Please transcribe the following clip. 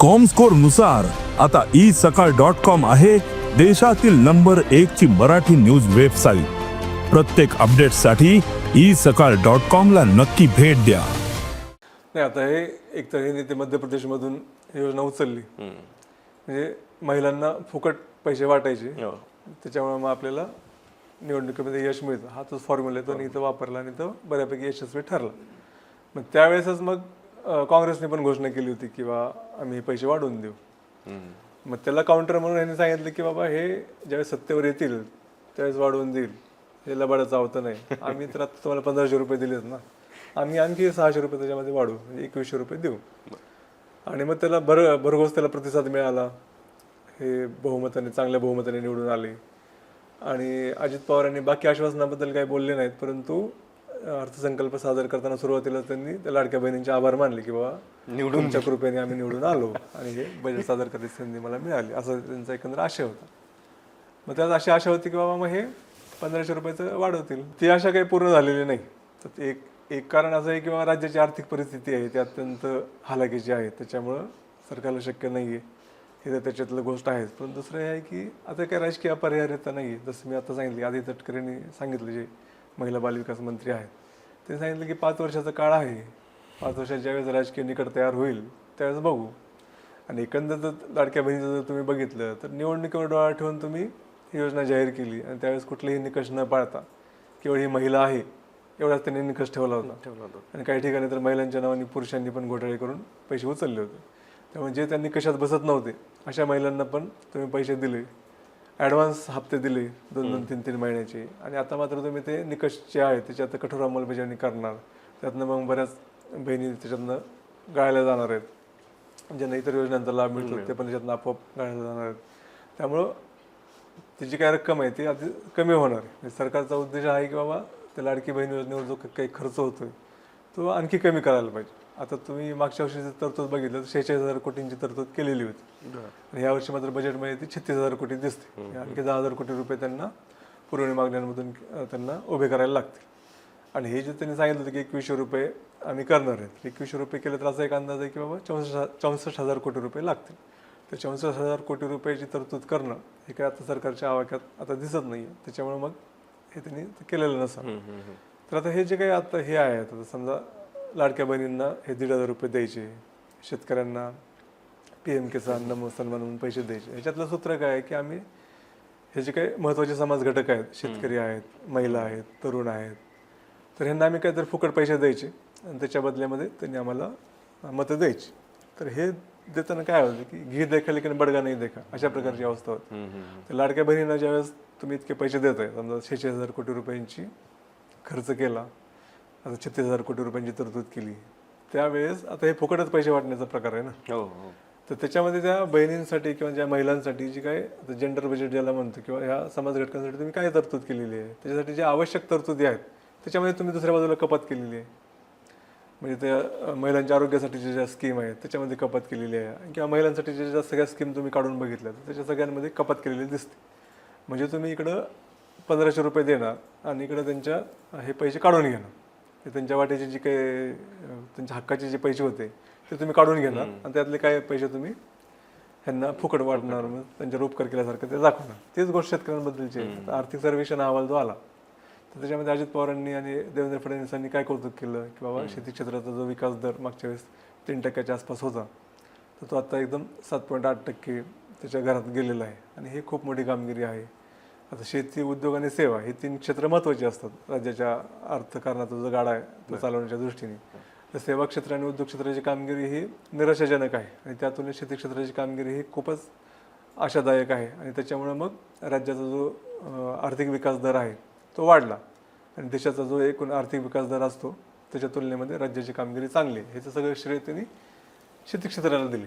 कॉमस्कोरनुसार आता ई सकाळ dot com आहे देशातील नंबर एक ची मराठी न्यूज वेबसाईट प्रत्येक अपडेटसाठी ई सकाळ डॉट कॉम ला नक्की भेट द्या. नाही आता हे एक तर हे ते मध्य प्रदेशमधून योजना उचलली. म्हणजे महिलांना फुकट पैसे वाटायचे. हो. त्याच्यामुळे मग आपल्याला निवडणुकीमध्ये यश मिळतं. हा तोच फॉर्म्युला आहे तो इथं वापरला आणि तो बऱ्यापैकी यशस्वी ठरला. मग त्यावेळेसच मग काँग्रेसने पण घोषणा केली होती की बा आम्ही हे पैसे वाढवून देऊ. मग त्याला काउंटर म्हणून यांनी सांगितलं की बाबा हे ज्यावेळेस सत्तेवर येतील त्यावेळेस वाढवून देईल. हे लबाडाचं आवतं नाही. आम्ही तर आता तुम्हाला पंधराशे रुपये दिलेत ना. आम्ही आणखी सहाशे रुपये त्याच्यामध्ये वाढवू म्हणजे एकवीसशे रुपये देऊ. आणि मग त्याला भर भरघोस त्याला प्रतिसाद मिळाला. हे बहुमताने चांगल्या बहुमताने निवडून आले. आणि अजित पवार यांनी बाकी आश्वासनाबद्दल काही बोलले नाहीत परंतु अर्थसंकल्प सादर करताना सुरुवातीला त्यांनी त्या लाडक्या बहिणींचे आभार मानले की बाबा निवडून तुमच्या कृपेने आम्ही निवडून आलो आणि हे बजेट सादर करायची संधी मला मिळाली. असं त्यांचा एकंदर आशय होता. मग त्यात अशी आशा होती की बाबा मग हे पंधराशे रुपयाचं वाढवतील. ती आशा काही पूर्ण झालेली नाही. तर एक एक कारण असं आहे की बाबा राज्याची आर्थिक परिस्थिती आहे ती अत्यंत हालाकीची आहे. त्याच्यामुळं सरकारला शक्य नाही आहे हे तर त्याच्यातलं गोष्ट आहेच. पण दुसरं हे आहे की आता काही राजकीय अपरिहार्यता नाही जसं मी आता सांगितलं आधी तटकरेंनी सांगितलं जे महिला बालविकास मंत्री आहेत. त्यांनी सांगितलं की पाच वर्षाचा काळ आहे. पाच वर्षात ज्यावेळेस राजकीय निकट तयार होईल त्यावेळेस बघू. आणि एकंदर जर लाडक्या बहिणीचं जर तुम्ही बघितलं तर निवडणुकीवर डोळा ठेवून तुम्ही ही योजना जाहीर केली आणि त्यावेळेस कुठलेही निकष न पाळता केवळ ही महिला आहे एवढाच त्यांनी निकष ठेवला होता. ठेवला होता. आणि काही ठिकाणी तर महिलांच्या नावाने पुरुषांनी पण घोटाळे करून पैसे उचलले होते. त्यामुळे जे त्यांनी कशात बसत नव्हते अशा महिलांना पण तुम्ही पैसे दिले. ॲडव्हान्स हप्ते दिले दोन दोन तीन तीन महिन्याचे. आणि आता मात्र तुम्ही ते निकष जे आहेत त्याच्यात कठोर अंमलबजावणी करणार. त्यातनं मग बऱ्याच बहिणी त्याच्यातनं गाळल्या जाणार आहेत. ज्यांना इतर योजनांचा लाभ मिळतो ते पण त्याच्यातनं आपोआप गाळल्या जाणार आहेत. त्यामुळं ती जी काही रक्कम आहे ती अति कमी होणार आहे. म्हणजे सरकारचा उद्देश आहे की बाबा त्या लाडकी बहीण योजनेवर जो काही खर्च होतोय तो आणखी कमी करायला पाहिजे. आता तुम्ही मागच्या वर्षीची तरतूद बघितलं तर शेहेचाळीस हजार कोटींची तरतूद केलेली होती. आणि या वर्षी मात्र बजेटमध्ये ती छत्तीस हजार कोटी दिसते. आणखी दहा हजार कोटी रुपये त्यांना पुरवणी मागण्यांमधून त्यांना उभे करायला लागतील. आणि हे जे त्यांनी सांगितलं होतं की एकवीसशे रुपये आम्ही करणार आहेत. एकवीसशे रुपये केले तर असा एक अंदाज आहे की बाबा चौसष्ट चौसष्ट हजार कोटी रुपये लागतील. तर चौसष्ट हजार कोटी रुपयाची तरतूद करणं हे काय आता सरकारच्या आवाक्यात आता दिसत नाही आहे त्याच्यामुळे मग हे त्यांनी केलेलं नसावं. तर आता हे जे काही आता हे आहे आता समजा लाडक्या बहिणींना हे दीड हजार रुपये द्यायचे. शेतकऱ्यांना पी एम किसान नमो सन्मान म्हणून पैसे द्यायचे. ह्याच्यातलं सूत्र काय आहे की आम्ही हे जे काही महत्त्वाचे समाज घटक आहेत शेतकरी आहेत महिला आहेत तरुण आहेत तर ह्यांना आम्ही काहीतरी फुकट पैसे द्यायचे. आणि त्याच्या बदल्यामध्ये त्यांनी आम्हाला मतं द्यायची. तर हे देताना काय होतं की घी देखा लेकिन बडगा नाही देखा अशा प्रकारची अवस्था होती. तर लाडक्या बहिणींना ज्यावेळेस तुम्ही इतके पैसे देत आहे समजा शेहेचाळीस हजार कोटी रुपयांची खर्च केला आता छत्तीस हजार कोटी रुपयांची तरतूद केली. त्यावेळेस आता हे फुकटच पैसे वाटण्याचा प्रकार आहे ना? हो हो. तर त्याच्यामध्ये त्या बहिणींसाठी किंवा ज्या महिलांसाठी जी काय जेंडर बजेट ज्याला म्हणतो किंवा ह्या समाज घटकांसाठी तुम्ही काय तरतूद केलेली आहे? त्याच्यासाठी ज्या आवश्यक तरतुदी आहेत त्याच्यामध्ये तुम्ही दुसऱ्या बाजूला कपात केलेली आहे. म्हणजे त्या महिलांच्या आरोग्यासाठीच्या ज्या स्कीम आहेत त्याच्यामध्ये कपात केलेली आहे. किंवा महिलांसाठी ज्या ज्या सगळ्या स्कीम तुम्ही काढून बघितल्या तर त्याच्या सगळ्यांमध्ये कपात केलेली दिसते. म्हणजे तुम्ही इकडं पंधराशे रुपये देणार आणि इकडं त्यांच्या हे पैसे काढून घेणार. ते त्यांच्या वाट्याचे जे काही त्यांच्या हक्काचे जे पैसे होते ते तुम्ही काढून घेणार. आणि त्यातले काय पैसे तुम्ही ह्यांना फुकट वाटणार मग त्यांच्यावर उपकार केल्यासारखं ते दाखवणार. तीच गोष्ट शेतकऱ्यांबद्दलची आहे. आर्थिक सर्वेक्षण अहवाल जो आला तर त्याच्यामध्ये अजित पवारांनी आणि देवेंद्र फडणवीसांनी काय कौतुक केलं की बाबा शेती क्षेत्राचा जो विकास दर मागच्या वेळेस तीन टक्क्याच्या आसपास होता तर तो आता एकदम सात पॉईंट आठ टक्के त्याच्या घरात गेलेला आहे. आणि ही खूप मोठी कामगिरी आहे. आता शेती उद्योग आणि सेवा हे तीन क्षेत्र महत्त्वाची असतात. राज्याच्या अर्थकारणाचा जो गाडा आहे तो चालवण्याच्या दृष्टीने. तर सेवा क्षेत्र आणि उद्योग क्षेत्राची कामगिरी ही निराशाजनक आहे आणि त्या तुलनेत शेती क्षेत्राची कामगिरी ही खूपच आशादायक आहे. आणि त्याच्यामुळे मग राज्याचा जो आर्थिक विकास दर आहे तो वाढला. आणि देशाचा जो एकूण आर्थिक विकास दर असतो त्याच्या तुलनेमध्ये राज्याची कामगिरी चांगली आहे. ह्याचं सगळं श्रेय त्यांनी शेती क्षेत्राला दिली.